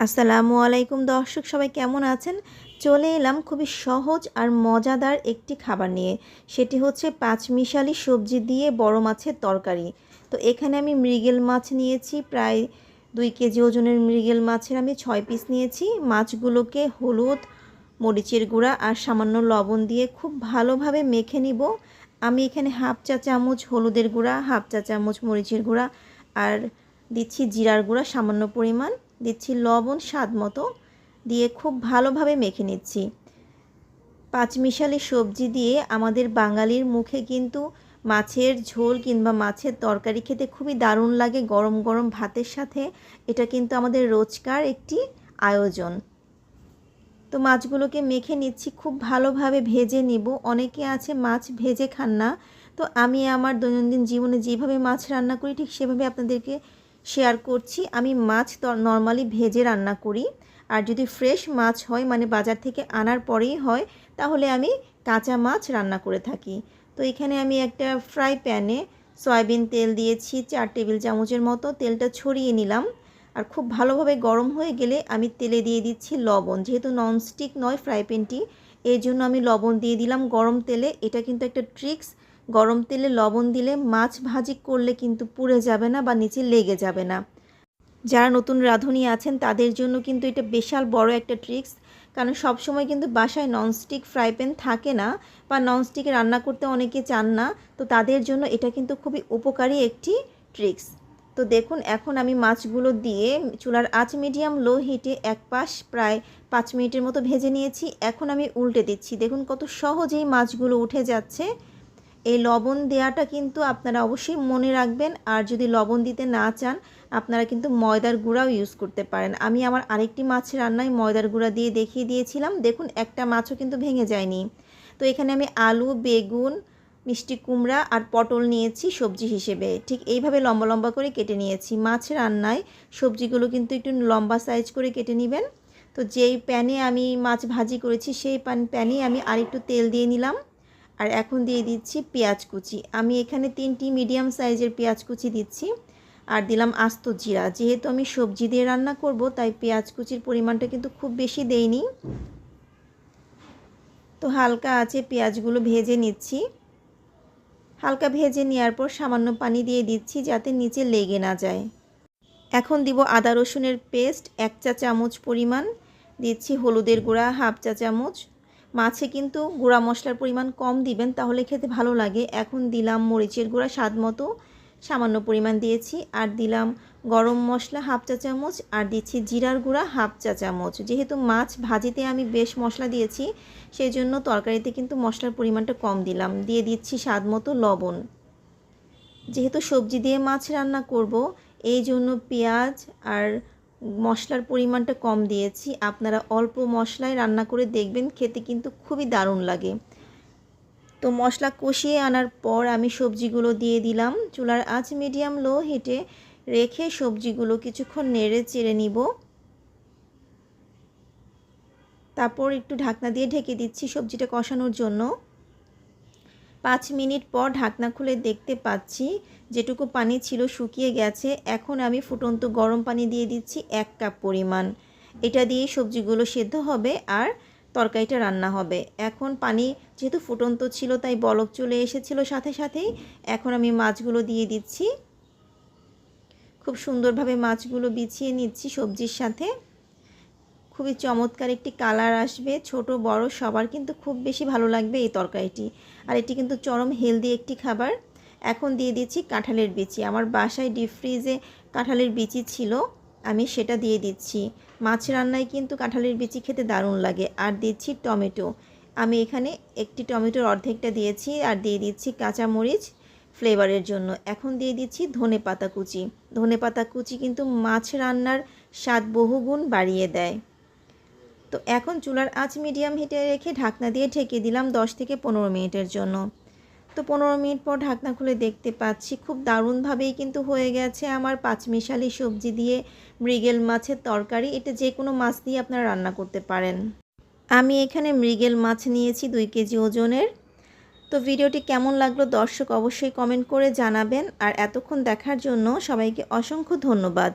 আসসালামু আলাইকুম দর্শক, সবাই কেমন আছেন? চলে এলাম খুবই সহজ আর মজাদার একটি খাবার নিয়ে। সেটি হচ্ছে পাঁচমিশালি সবজি দিয়ে বড় মাছের তরকারি। তো এখানে আমি মৃগেল মাছ নিয়েছি, প্রায় দুই কেজি ওজনের মৃগেল মাছের আমি ছয় পিস নিয়েছি। মাছগুলোকে হলুদ, মরিচের গুঁড়া আর সামান্য লবণ দিয়ে খুব ভালোভাবে মেখে নিব। আমি এখানে হাফ চা চামচ হলুদের গুঁড়া, হাফ চা চামচ মরিচের গুঁড়া আর দিচ্ছি জিরার গুঁড়া সামান্য পরিমাণ। দিচ্ছি লবণ স্বাদ মতো দিয়ে খুব ভালোভাবে মেখে নিচ্ছি। পাঁচমিশালি সবজি দিয়ে আমাদের বাঙালির মুখে কিন্তু মাছের ঝোল কিংবা মাছের তরকারি খেতে খুবই দারুণ লাগে গরম গরম ভাতের সাথে। এটা কিন্তু আমাদের রোজকার একটি আয়োজন। তো মাছগুলোকে মেখে নিচ্ছি, খুব ভালোভাবে ভেজে নিব। অনেকে আছে মাছ ভেজে খান না। তো আমি আমার দৈনন্দিন জীবনে যেভাবে মাছ রান্না করি, ঠিক সেভাবে আপনাদেরকে শেয়ার করছি। আমি মাছ নর্মালি ভেজে রান্না করি। আর যদি ফ্রেশ মাছ হয় মানে বাজার থেকে আনার পরেই হয়, তাহলে আমি কাঁচা মাছ রান্না করে থাকি। তো এখানে আমি একটা ফ্রাই প্যানে সয়াবিন তেল দিয়েছি, চার টেবিল চামচের মতো। তেলটা ছড়িয়ে নিলাম। আর খুব ভালোভাবে গরম হয়ে গেলে আমি তেলে দিয়ে দিচ্ছি লবণ। যেহেতু ননস্টিক নয় ফ্রাই প্যানটি এই জন্য আমি লবণ দিয়ে দিলাম গরম তেলে। এটা কিন্তু একটা ট্রিক্স গরম তেলে লবণ দিলে মাছ ভাজি করলে কিন্তু পুড়ে যাবে না বা নিচে লেগে যাবে না। যারা নতুন রাঁধুনি আছেন, তাদের জন্য কিন্তু এটা বিশাল বড় একটা ট্রিক্স কারণ সবসময় কিন্তু বাসায় ননস্টিক ফ্রাই প্যান থাকে না বা ননস্টিকে রান্না করতে অনেকে চান না, তো তাদের জন্য এটা কিন্তু খুবই উপকারী একটি ট্রিক্স তো দেখুন, এখন আমি মাছগুলো দিয়ে চুলার আঁচ মিডিয়াম লো হিটে এক পাশ প্রায় পাঁচ মিনিটের মতো ভেজে নিয়েছি। এখন আমি উল্টে দিচ্ছি। দেখুন কত সহজেই মাছগুলো উঠে যাচ্ছে। এই লবণ দেওয়াটা কিন্তু আপনারা অবশ্যই মনে রাখবেন। আর যদি লবণ দিতে না চান, আপনারা কিন্তু ময়দার গুঁড়াও ইউজ করতে পারেন। আমি আমার আরেকটি মাছের রান্নায় ময়দার গুঁড়া দিয়ে দেখিয়ে দিয়েছিলাম। দেখুন, একটা মাছও কিন্তু ভেঙে যায়নি। তো এখানে আমি আলু, বেগুন, মিষ্টি কুমড়া আর পটল নিয়েছি সবজি হিসেবে। ঠিক এইভাবে লম্বা লম্বা করে কেটে নিয়েছি। মাছ রান্নায় সবজিগুলো কিন্তু একটু লম্বা সাইজ করে কেটে নেবেন। তো যেই প্যানে আমি মাছ ভাজি করেছি, সেই প্যান প্যানে আমি আরেকটু তেল দিয়ে নিলাম। আর এখন দিয়ে দিচ্ছি পেঁয়াজ কুচি। আমি এখানে তিনটি মিডিয়াম সাইজের পেঁয়াজ কুচি দিচ্ছি আর দিলাম আস্ত জিরা। যেহেতু আমি সবজি দিয়ে রান্না করব, তাই পেঁয়াজ কুচির পরিমাণটা কিন্তু খুব বেশি দেইনি। তো হালকা আছে পেঁয়াজগুলো ভেজে নিচ্ছি। হালকা ভেজে নেওয়ার পর সামান্য পানি দিয়ে দিচ্ছি যাতে নিচে লেগে না যায়। এখন দিব আদা রসুনের পেস্ট, এক চা চামচ পরিমাণ। দিচ্ছি হলুদের গুঁড়া, হাফ চা চামচ। মাছে কিন্তু গুঁড়া মশলার পরিমাণ কম দিবেন, তাহলে খেতে ভালো লাগে। এখন দিলাম মরিচের গুঁড়া, স্বাদ মতো সামান্য পরিমাণ দিয়েছি। আর দিলাম গরম মশলা হাফ চা চামচ, আর দিচ্ছি জিরার গুঁড়া হাফ চা চামচ। যেহেতু মাছ ভাজিতে আমি বেশ মশলা দিয়েছি সেই জন্য তরকারিতে কিন্তু মশলার পরিমাণটা কম দিলাম। দিয়ে দিচ্ছি স্বাদ মতো লবণ। যেহেতু সবজি দিয়ে মাছ রান্না করব, এই জন্য পেঁয়াজ আর মশলার পরিমাণটা কম দিয়েছি। আপনারা অল্প মশলায় রান্না করে দেখবেন, খেতে কিন্তু খুবই দারুণ লাগে। তো মশলা কষিয়ে আনার পর আমি সবজিগুলো দিয়ে দিলাম। চুলার আঁচ মিডিয়াম লো হিটে রেখে সবজিগুলো কিছুক্ষণ নেড়ে চেড়ে নিব। তারপর একটু ঢাকনা দিয়ে ঢেকে দিচ্ছি সবজিটা কষানোর জন্য। পাঁচ মিনিট পর ঢাকনা খুলে দেখতে পাচ্ছি, যেটুকু পানি ছিল শুকিয়ে গেছে, এখন আমি ফুটন্ত গরম পানি দিয়ে দিচ্ছি এক কাপ পরিমাণ। এটা দিয়ে সবজিগুলো সেদ্ধ হবে আর তরকারিটা রান্না হবে। এখন পানি যেহেতু ফুটন্ত ছিল, তাই বলক চলে এসেছিল সাথে সাথেই। এখন আমি মাছগুলো দিয়ে দিচ্ছি। খুব সুন্দরভাবে মাছগুলো বিছিয়ে নিচ্ছি সবজির সাথে। খুবই চমৎকার একটি কালার আসবে। ছোট, বড়, সবার কিন্তু খুব বেশি ভালো লাগবে এই তরকারিটি। আর এটি কিন্তু চরম হেলদি একটি খাবার। এখন দিয়ে দিচ্ছি কাঁঠালের বিচি। আমার বাসায় ডিপ ফ্রিজে কাঁঠালের বিচি ছিল, আমি সেটা দিয়ে দিচ্ছি। মাছ রান্নায় কিন্তু কাঁঠালের বিচি খেতে দারুণ লাগে। আর দিচ্ছি টমেটো। আমি এখানে একটি টমেটোর অর্ধেকটা দিয়েছি আর দিয়ে দিচ্ছি কাঁচামরিচ ফ্লেভারের জন্য। এখন দিয়ে দিচ্ছি ধনে পাতা কুচি। ধনে পাতা কুচি কিন্তু মাছ রান্নার স্বাদ বহুগুণ বাড়িয়ে দেয়। তো এখন চুলার আঁচ মিডিয়াম হিটে রেখে ঢাকনা দিয়ে ঢেকে দিলাম দশ থেকে পনেরো মিনিটের জন্য। তো পনেরো মিনিট পর ঢাকনা খুলে দেখতে পাচ্ছি, খুব দারুণভাবেই কিন্তু হয়ে গেছে আমার পাঁচমিশালি সবজি দিয়ে মৃগেল মাছের তরকারি। এটা যে কোনো মাছ দিয়ে আপনারা রান্না করতে পারেন। আমি এখানে মৃগেল মাছ নিয়েছি দুই কেজি ওজনের। তো ভিডিওটি কেমন লাগল দর্শক অবশ্যই কমেন্ট করে জানাবেন। আর এতক্ষণ দেখার জন্য সবাইকে অসংখ্য ধন্যবাদ।